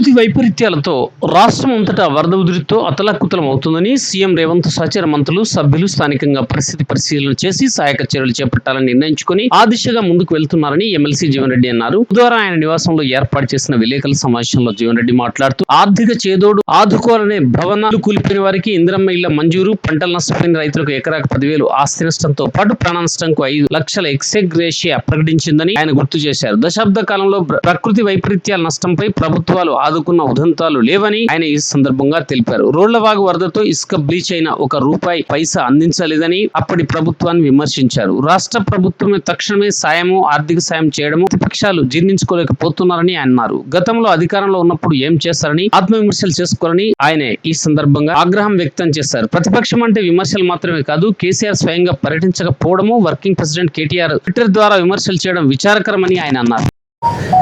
ప్రకృతి వైపరీత్యాలతో రాష్ట్రం అంతటా వరద ఉధృతితో అతలాకుతలం అవుతుందని సీఎం రేవంత్ సహచర మంత్రులు సభ్యులు స్థానికంగా పరిస్థితి పరిశీలన చేసి సహాయక చర్యలు చేపట్టాలని నిర్ణయించుకుని ఆ దిశగా ముందుకు వెళ్తున్నారని ఎమ్మెల్సీ జీవన్ రెడ్డి అన్నారు. బుధవారం ఆయన నివాసంలో ఏర్పాటు చేసిన విలేకరుల సమావేశంలో జీవన్ రెడ్డి మాట్లాడుతూ ఆర్థిక చేదోడు ఆదుకోవాలనే భవనాలు కూలిపోయిన వారికి ఇందిరమ్మ ఇళ్ళ మంజూరు పంటలు నష్టపోయిన రైతులకు ఎకరాకు పదివేలు ఆస్తి నష్టంతో పాటు ప్రాణ నష్టంకు ఐదు లక్షల ఎక్సెగ్రేషియా ప్రకటించిందని ఆయన గుర్తు చేశారు. దశాబ్ద కాలంలో ప్రకృతి వైపరీత్యాల నష్టంపై ప్రభుత్వాలు ఆదుకున్న ఉదంతాలు లేవని ఆయన ఈ సందర్భంగా తెలిపారు. రోళ్ళవాగు వరదతో ఇసుక బ్లీచ్ అయిన ఒక రూపాయి పైసా అందించలేదని అప్పటి ప్రభుత్వాన్ని విమర్శించారు. రాష్ట్ర ప్రభుత్వమే తక్షణమే సాయము ఆర్థిక సాయం చేయడము ప్రతిపక్షాలు జీర్ణించుకోలేకపోతున్నారని అన్నారు. గతంలో అధికారంలో ఉన్నప్పుడు ఏం చేస్తారని ఆత్మవిమర్శలు చేసుకోరని ఆయన ఈ సందర్భంగా ఆగ్రహం వ్యక్తం చేశారు. ప్రతిపక్షం అంటే విమర్శలు మాత్రమే కాదు కేసీఆర్ స్వయంగా పర్యటించకపోవడము వర్కింగ్ ప్రెసిడెంట్ కేటీఆర్ ట్విట్టర్ ద్వారా విమర్శలు చేయడం విచారకరమని ఆయన అన్నారు.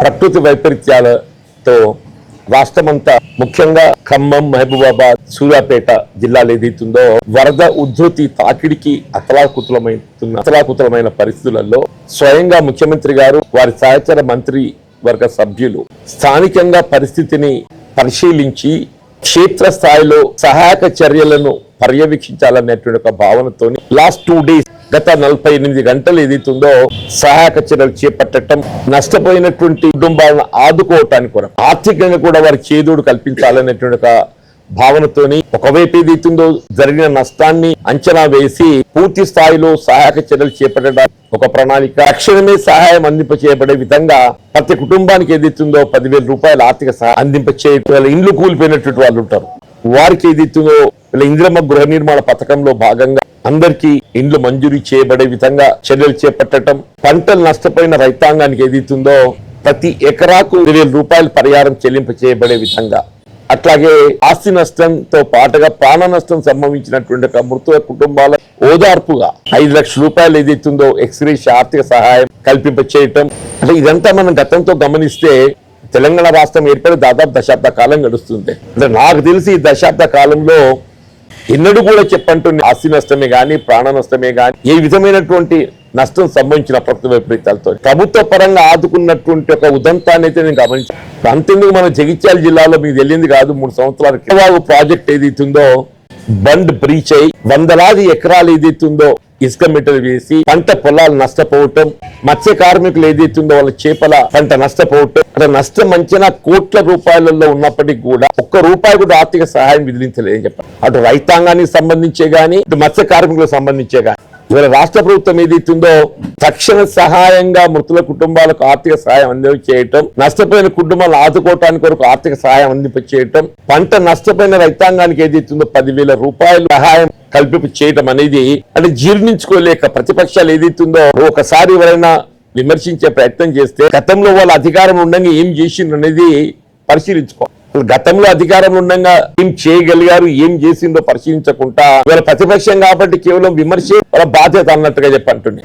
ప్రకృతి వైపరీత్యాలతో రాష్ట్రమంతా ముఖ్యంగా ఖమ్మం మహబూబాబాద్ సూర్యాపేట జిల్లాలు ఏదైతుందో వరద ఉధృతి తాకిడికి అతలాకుతలమైన అతలాకుతలమైన పరిస్థితులలో స్వయంగా ముఖ్యమంత్రి గారు వారి సహచర మంత్రి వర్గ సభ్యులు స్థానికంగా పరిస్థితిని పరిశీలించి క్షేత్ర స్థాయిలో సహాయక చర్యలను పర్యవేక్షించాలనేటువంటి ఒక భావనతోని లాస్ట్ టూ డేస్ గత నలభై ఎనిమిది గంటలు ఏదైతుందో సహాయక చర్యలు చేపట్టడం నష్టపోయినటువంటి కుటుంబాలను ఆదుకోవటానికి కూడా ఆర్థికంగా కూడా వారి చేదోడు కల్పించాలనేటువంటి ఒక భావనతోని ఒకవైపు ఏదైతుందో జరిగిన నష్టాన్ని అంచనా వేసి పూర్తి స్థాయిలో సహాయక చర్యలు చేపట్టడం ఒక ప్రణాళిక. తక్షణమే సహాయం అందింప చేయబడే విధంగా ప్రతి కుటుంబానికి ఏదైతుందో పదివేల రూపాయల ఆర్థిక సహాయం అందింప చేయటం ఇండ్లు కూలిపోయినటువంటి వాళ్ళు ఉంటారు. వారికి ఏదైతుందో ఇంద్రమ్మ గృహ నిర్మాణ పథకంలో భాగంగా అందరికీ ఇండ్లు మంజూరీ చేయబడే విధంగా చర్యలు చేపట్టడం పంటలు నష్టపోయిన రైతాంగానికి ఏదైతుందో ప్రతి ఎకరాకు వేల రూపాయల పరిహారం చెల్లింపు చేయబడే విధంగా. అట్లాగే ఆస్తి నష్టంతో పాటుగా ప్రాణ నష్టం సంభవించినటువంటి ఒక మృతుల కుటుంబాల ఓదార్పుగా ఐదు లక్షల రూపాయలు ఏదైతుందో ఎక్స్గ్రేష్ ఆర్థిక సహాయం కల్పింప చేయటం. అంటే ఇదంతా మనం గతంతో గమనిస్తే తెలంగాణ రాష్ట్రం ఏర్పడి దాదాపు దశాబ్ద కాలం గడుస్తుంది. అంటే నాకు తెలిసి ఈ దశాబ్ద కాలంలో ఎన్నడూ కూడా చెప్పంటుంది ఆస్తి నష్టమే కానీ ప్రాణ నష్టమే కానీ ఏ విధమైనటువంటి నష్టం సంభవించిన ప్రకృతి వైపరీత్యాలతో. ప్రభుత్వ పరంగా ఆదుకున్నటువంటి ఒక ఉదంతాన్ని అయితే నేను గమనించాను అంతెందుకు మన జగిత్యాల జిల్లాలో మీకు తెలియంది కాదు మూడు సంవత్సరాల ప్రాజెక్ట్ ఏదైతుందో బండ్ బ్రీచ్ అయి వందలాది ఎకరాలు ఏదైతుందో ఇసుక మెటల్ వేసి పంట పొలాలు నష్టపోవటం మత్స్య కార్మికులు ఏదైతుందో వాళ్ళ చేపల పంట నష్టపోవటం అక్కడ నష్టం అంచనా కోట్ల రూపాయలలో ఉన్నప్పటికీ కూడా ఒక్క రూపాయి కూడా ఆర్థిక సహాయం విధించలేదని చెప్పారు. అటు రైతాంగానికి సంబంధించే గానీ ఇటు మత్స్య కార్మికులకు సంబంధించే గానీ. ఇవాళ రాష్ట్ర ప్రభుత్వం ఏదైతుందో తక్షణ సహాయంగా మృతుల కుటుంబాలకు ఆర్థిక సహాయం అందింప చేయటం నష్టపోయిన కుటుంబాలను ఆదుకోవటానికి వరకు ఆర్థిక సహాయం అందింపచేయటం పంట నష్టపోయిన రైతాంగానికి ఏదైతుందో పదివేల రూపాయల సహాయం కల్పింపు చేయటం అనేది అంటే జీర్ణించుకోలేక ప్రతిపక్షాలు ఏదైతుందో ఒకసారి ఎవరైనా విమర్శించే ప్రయత్నం చేస్తే గతంలో వాళ్ళ అధికారం ఉండగా ఏం చేసిండ్రు అనేది పరిశీలించుకో. గతంలో అధికారంలో ఉండగా ఏం చేయగలిగారు ఏం చేసిందో పరిశీలించకుండా ఇవాళ ప్రతిపక్షం కాబట్టి కేవలం విమర్శే వాళ్ళ బాధ్యత అన్నట్టుగా చెప్పంటుంది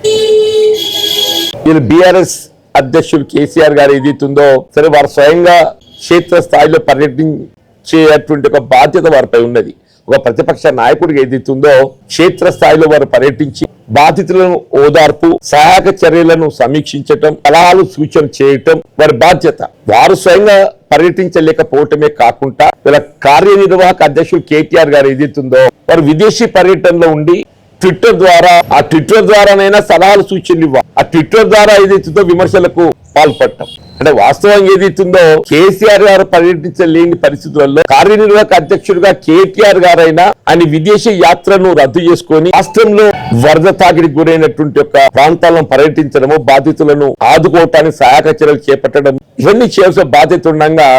వీళ్ళు బీఆర్ఎస్ అధ్యక్షుడు కేసీఆర్ గారు ఏదైతుందో సరే వారు స్వయంగా క్షేత్ర స్థాయిలో పర్యటించేటువంటి ఒక బాధ్యత వారిపై ఉన్నది. ఒక ప్రతిపక్ష నాయకుడికి ఏదైతుందో క్షేత్ర స్థాయిలో వారు పర్యటించి బాధితులను ఓదార్పు సహాయక చర్యలను సమీక్షించటం సలహాలు సూచన చేయటం వారి బాధ్యత. వారు స్వయంగా పర్యటించలేకపోవటమే కాకుండా వీళ్ళ కార్యనిర్వాహక అధ్యక్షుడు కేటీఆర్ గారు ఏదైతుందో వారు విదేశీ పర్యటనలో ఉండి ట్విట్టర్ ద్వారా ఆ ట్విట్టర్ ద్వారానైనా సలహాలు సూచనలు ఇవ్వ ఆ ట్విట్టర్ ద్వారా ఏదైతుందో విమర్శలకు పాల్పడటం. అంటే వాస్తవం ఏదైతుందో కేసీఆర్ గారు పర్యటించలేని పరిస్థితులలో కార్యనిర్వాహక అధ్యక్షుడిగా కేటీఆర్ గారైనా ఆయన విదేశీ యాత్రను రద్దు చేసుకొని రాష్ట్రంలో వరద తాకిడికి గురైనటువంటి యొక్క ప్రాంతాలను పర్యటించడము బాధితులను ఆదుకోవటానికి సహాయక చర్యలు చేపట్టడం ఇవన్నీ చేయాల్సిన బాధ్యత ఉండగా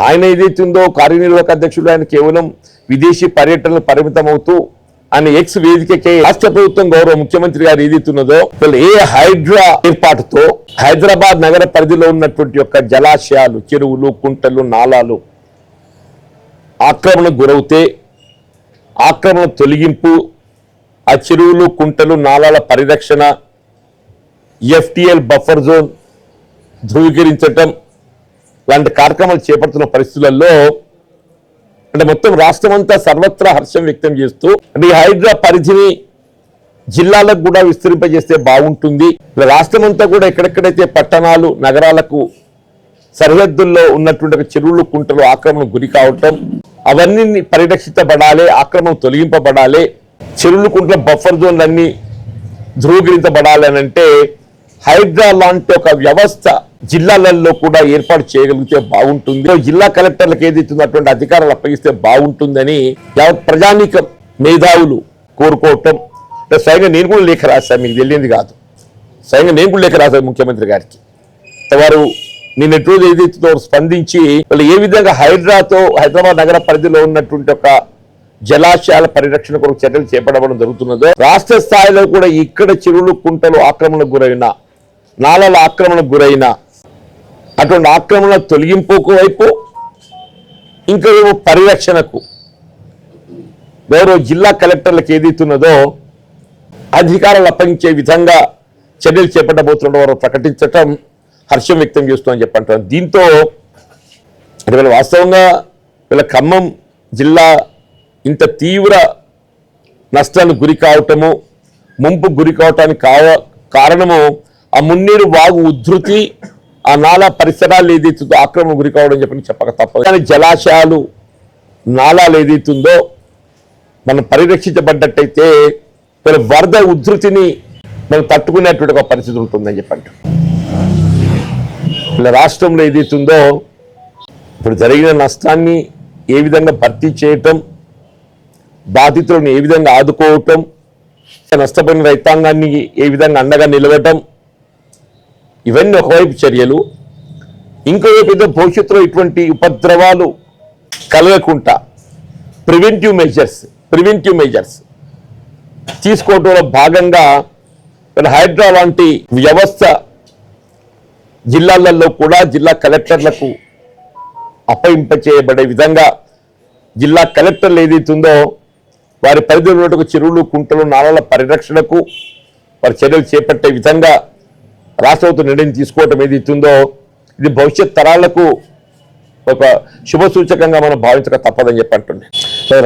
ఆయన ఏదైతుందో కార్యనిర్వాహక అధ్యక్షుడు ఆయన కేవలం విదేశీ పర్యటనలు పరిమితం అని ఎక్స్ వేదికకే రాష్ట్ర ప్రభుత్వం గౌరవ ముఖ్యమంత్రి గారు ఏదైతున్నదో ఏ హైడ్రా ఏర్పాటుతో హైదరాబాద్ నగర పరిధిలో ఉన్నటువంటి యొక్క జలాశయాలు చెరువులు కుంటలు నాలాలు ఆక్రమణకు గురవుతే ఆక్రమణ తొలగింపు ఆ చెరువులు కుంటలు నాలాల పరిరక్షణ ఎఫ్టిఎల్ బఫర్ జోన్ ధృవీకరించటం లాంటి కార్యక్రమాలు చేపడుతున్న పరిస్థితులలో అంటే మొత్తం రాష్ట్రం అంతా సర్వత్రా హర్షం వ్యక్తం చేస్తూ అంటే ఈ హైడ్రా పరిధిని జిల్లాలకు కూడా విస్తరింపజేస్తే బాగుంటుంది. రాష్ట్రం అంతా కూడా ఎక్కడెక్కడైతే పట్టణాలు నగరాలకు సరిహద్దుల్లో ఉన్నటువంటి చెరువులు కుంటలు ఆక్రమణ గురి కావటం అవన్నీ పరిరక్షించబడాలి ఆక్రమణ తొలగింపబడాలి చెరువులు కుంటల బఫర్ జోన్లన్నీ ధృవీకరించబడాలి అంటే హైడ్రా లాంటి ఒక వ్యవస్థ జిల్లాలలో కూడా ఏర్పాటు చేయగలిగితే బాగుంటుంది. జిల్లా కలెక్టర్లకు ఏదైతున్నటువంటి అధికారాలు అప్పగిస్తే బాగుంటుందని యావత్ ప్రజానీకం మేధావులు కోరుకోవటం. అంటే స్వయంగా నేను కూడా లేఖ రాశాను మీకు తెలియంది కాదు. స్వయంగా నేను కూడా లేఖ రాశాను ముఖ్యమంత్రి గారికి. వారు నిన్న రోజు ఏదైతుందో స్పందించి వాళ్ళు ఏ విధంగా హైడ్రాతో హైదరాబాద్ నగర పరిధిలో ఉన్నటువంటి ఒక జలాశయాల పరిరక్షణ కొరకు చర్యలు చేపట్టడం జరుగుతున్నదో రాష్ట్ర స్థాయిలో కూడా ఇక్కడ చెరువులు కుంటలు ఆక్రమణకు గురైన నాలల ఆక్రమణకు గురైన అటువంటి ఆక్రమణ తొలగింపుకు వైపు ఇంకా ఏమో పరిరక్షణకు గౌరవ జిల్లా కలెక్టర్లకు ఏదైతున్నదో అధికారాలు అప్పగించే విధంగా చర్యలు చేపట్టబోతున్న వారు ప్రకటించటం హర్షం వ్యక్తం చేస్తుందని చెప్పంటారు. దీంతో వీళ్ళ వాస్తవంగా వీళ్ళ ఖమ్మం జిల్లా ఇంత తీవ్ర నష్టానికి గురి కావటము ముంపు గురి కావటానికి కావ కారణము ఆ మున్నీరు వాగు ఉధృతి ఆ నాలా పరిసరాలు ఏదైతుందో ఆక్రమణ గురి కావడం చెప్పని చెప్పక తప్పదు. కానీ జలాశయాలు నాలాలు ఏదైతుందో మనం పరిరక్షించబడ్డట్టయితే మన వరద ఉధృతిని మనం తట్టుకునేటువంటి ఒక పరిస్థితి ఉంటుందని చెప్పండి ఇలా రాష్ట్రంలో ఏదైతుందో ఇప్పుడు జరిగిన నష్టాన్ని ఏ విధంగా భర్తీ చేయటం బాధితులను ఏ విధంగా ఆదుకోవటం నష్టపోయిన రైతాంగాన్ని ఏ విధంగా అండగా నిలవటం ఇవన్నీ ఒకవైపు చర్యలు ఇంకోవైపు ఏదో భవిష్యత్తులో ఇటువంటి ఉపద్రవాలు కలగకుండా ప్రివెంటివ్ మెజర్స్ ప్రివెంటివ్ మెజర్స్ తీసుకోవడంలో భాగంగా మన హైడ్రా లాంటి వ్యవస్థ జిల్లాలలో కూడా జిల్లా కలెక్టర్లకు అప్పయింపచేయబడే విధంగా జిల్లా కలెక్టర్లు ఏదైతుందో వారి పరిధిలో చెరువులు కుంటలు నాళాల పరిరక్షణకు వారి చర్యలు చేపట్టే విధంగా రాష్ట్ర ప్రభుత్వం నిర్ణయం తీసుకోవటం ఏదైతుందో ఇది భవిష్యత్ తరాలకు ఒక శుభ సూచకంగా మనం భావించక తప్పదని చెప్పి అంటుంది.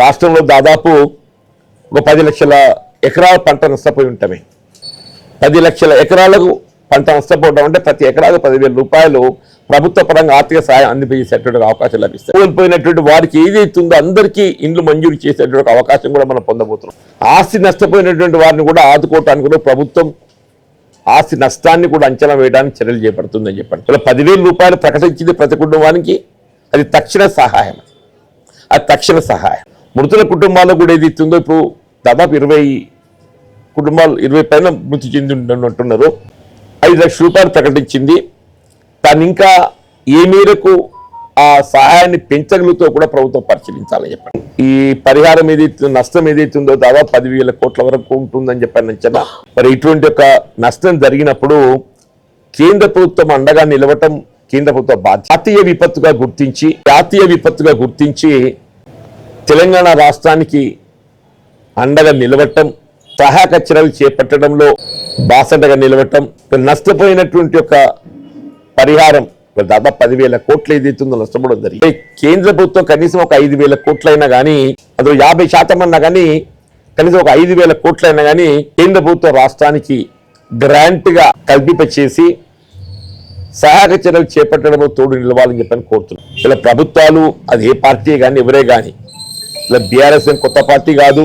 రాష్ట్రంలో దాదాపు ఒక పది లక్షల ఎకరాల పంట నష్టపోయి ఉంటామే. పది లక్షల ఎకరాలకు పంట నష్టపోవడం అంటే ప్రతి ఎకరాకు పదివేల రూపాయలు ప్రభుత్వ పరంగా ఆర్థిక సహాయం అందించేసేటువంటి అవకాశం లభిస్తాయి కోల్పోయినటువంటి వారికి ఏదైతుందో అందరికీ ఇండ్లు మంజూరు చేసేటువంటి అవకాశం కూడా మనం పొందబోతున్నాం. ఆస్తి నష్టపోయినటువంటి వారిని కూడా ఆదుకోవటానికి కూడా ప్రభుత్వం ఆస్తి నష్టాన్ని కూడా అంచనా వేయడానికి చర్యలు చేపడుతుందని చెప్పండి ఇలా పదివేల రూపాయలు ప్రకటించింది ప్రతి కుటుంబానికి అది తక్షణ సహాయం. అది తక్షణ సహాయం. మృతుల కుటుంబాల్లో కూడా ఏది ఇస్తుందో ఇప్పుడు దాదాపు ఇరవై కుటుంబాలు ఇరవై పైన మృతి చెంది ఉన్నట్టున్నారు ఐదు లక్షల రూపాయలు ప్రకటించింది. దాన్ని ఇంకా ఏ మేరకు ఆ సహాయాన్ని పెంచగలుగుతో కూడా ప్రభుత్వం పరిశీలించాలని చెప్పండి. ఈ పరిహారం ఏదైతే నష్టం ఏదైతుందో దాదాపు పదివేల కోట్ల వరకు ఉంటుందని చెప్పాను అంచనా మరి ఇటువంటి ఒక నష్టం జరిగినప్పుడు కేంద్ర ప్రభుత్వం అండగా నిలవటం కేంద్ర ప్రభుత్వ జాతీయ విపత్తుగా గుర్తించి జాతీయ విపత్తుగా గుర్తించి తెలంగాణ రాష్ట్రానికి అండగా నిలవటం సహాయక చర్యలు చేపట్టడంలో బాసండగా నిలవటం నష్టపోయినటువంటి ఒక పరిహారం దాదాపు పదివేల కోట్లు ఏదైతుందో నష్టపోవడం జరిగింది. కేంద్ర ప్రభుత్వం కనీసం ఒక ఐదు వేల కోట్లైనా కానీ అందులో యాభై శాతం అన్నా కానీ కనీసం ఒక ఐదు వేల కోట్లైనా కానీ కేంద్ర ప్రభుత్వం రాష్ట్రానికి గ్రాంట్గా గా సహాయక చర్యలు చేపట్టడంలో తోడు నిలవాలని చెప్పని కోరుతున్నాం. ఇలా ప్రభుత్వాలు అది ఏ పార్టీ కానీ ఎవరే కానీ ఇలా బీఆర్ఎస్ కొత్త పార్టీ కాదు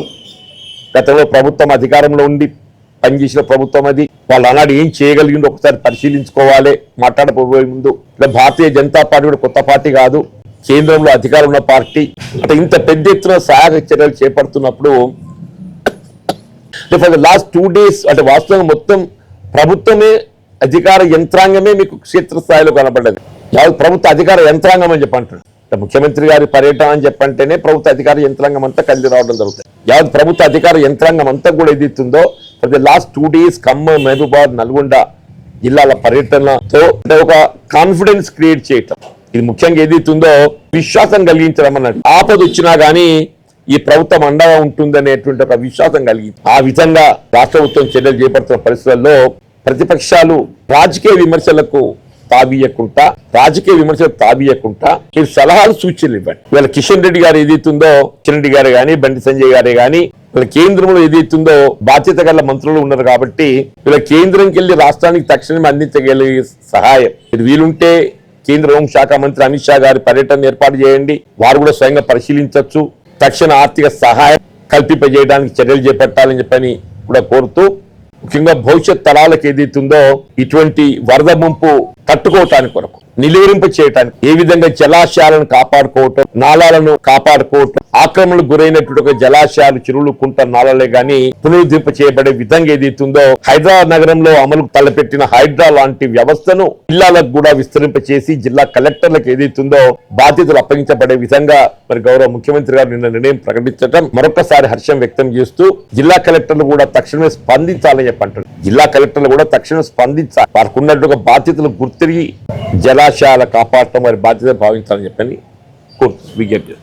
గతంలో ప్రభుత్వం అధికారంలో ఉండి పనిచేసిన ప్రభుత్వం అది. వాళ్ళు ఆనాడు ఏం చేయగలిగిందో ఒకసారి పరిశీలించుకోవాలి. మాట్లాడబోయే ముందు. ఇలా భారతీయ జనతా పార్టీ కూడా కొత్త పార్టీ కాదు. కేంద్రంలో అధికారం ఉన్న పార్టీ. అంటే ఇంత పెద్ద ఎత్తున సహాయక చర్యలు చేపడుతున్నప్పుడు for the last two days అంటే వాస్తవంగా మొత్తం ప్రభుత్వమే అధికార యంత్రాంగమే మీకు క్షేత్రస్థాయిలో కనబడ్డది యావత్ ప్రభుత్వ అధికార యంత్రాంగం అని చెప్పంటాడు ముఖ్యమంత్రి గారి పర్యటన అని చెప్పంటేనే ప్రభుత్వ అధికార యంత్రాంగం అంతా కలిసి రావడం జరుగుతుంది. యావత్ ప్రభుత్వ అధికార యంత్రాంగం అంతా కూడా ఎదుగుతుందో for last two days Khammam Mahabubabad Nalgonda జిల్లాల పర్యటనతో ఒక కాన్ఫిడెన్స్ క్రియేట్ చేయటం. ఇది ముఖ్యంగా ఏదైతుందో విశ్వాసం కలిగించడం అన్నట్టు. ఆపద వచ్చినా కానీ ఈ ప్రభుత్వం అండగా ఉంటుందనేటువంటి ఒక విశ్వాసం కలిగింది ఆ విధంగా రాష్ట్ర ప్రభుత్వం చర్యలు చేపడుతున్న పరిస్థితుల్లో ప్రతిపక్షాలు రాజకీయ విమర్శలకు తాబీయకుండా రాజకీయ విమర్శలకు తాబీయకుండా మీరు సలహాలు సూచనలు ఇవ్వండి. వీళ్ళ కిషన్ రెడ్డి గారు ఏదైతుందో కిషన్ రెడ్డి గారు కానీ బండి సంజయ్ గారే కానీ వీళ్ళ కేంద్రంలో ఏదైతుందో బాధ్యత గల మంత్రులు ఉన్నారు కాబట్టి వీళ్ళ కేంద్రంకి వెళ్ళి రాష్ట్రానికి తక్షణమే అందించగలిగే సహాయం. ఇది వీలుంటే కేంద్ర హోంశాఖ మంత్రి అమిత్ షా గారి పర్యటన ఏర్పాటు చేయండి. వారు కూడా స్వయంగా పరిశీలించవచ్చు. తక్షణ ఆర్థిక సహాయం కల్పింపజేయడానికి చర్యలు చేపట్టాలని చెప్పని కూడా కోరుతూ ముఖ్యంగా భవిష్యత్ తరాలకు ఏదైతుందో ఇటువంటి వరద ముంపు తట్టుకోవటానికి కొరకు. నిలువరింప చేయటానికి ఏ విధంగా జలాశయాలను కాపాడుకోవటం నాళాలను కాపాడుకోవటం ఆక్రమణకు గురైనటువంటి ఒక జలాశయాలు చెరువులు కుంట నాళాలే గాని పునరుద్ధరింప చేయబడే విధంగా ఏదైతుందో హైదరాబాద్ నగరంలో అమలు తలపెట్టిన హైడ్రా లాంటి వ్యవస్థను జిల్లాలకు కూడా విస్తరింప చేసి జిల్లా కలెక్టర్లకు ఏదైతుందో బాధ్యతలు అప్పగించబడే విధంగా మరి గౌరవ ముఖ్యమంత్రి గారు నిన్న నిర్ణయం ప్రకటించడం మరొకసారి హర్షం వ్యక్తం చేస్తూ జిల్లా కలెక్టర్లు కూడా తక్షణమే స్పందించాలని చెప్పంటారు. జిల్లా కలెక్టర్లు కూడా తక్షణం స్పందించాలి. వారికి ఉన్నట్టుగా బాధ్యతలు గుర్తిరిగి జలాశయాల కాపాడటం వారి బాధ్యత భావించాలని చెప్పని కోరుతూ విజ్ఞప్తి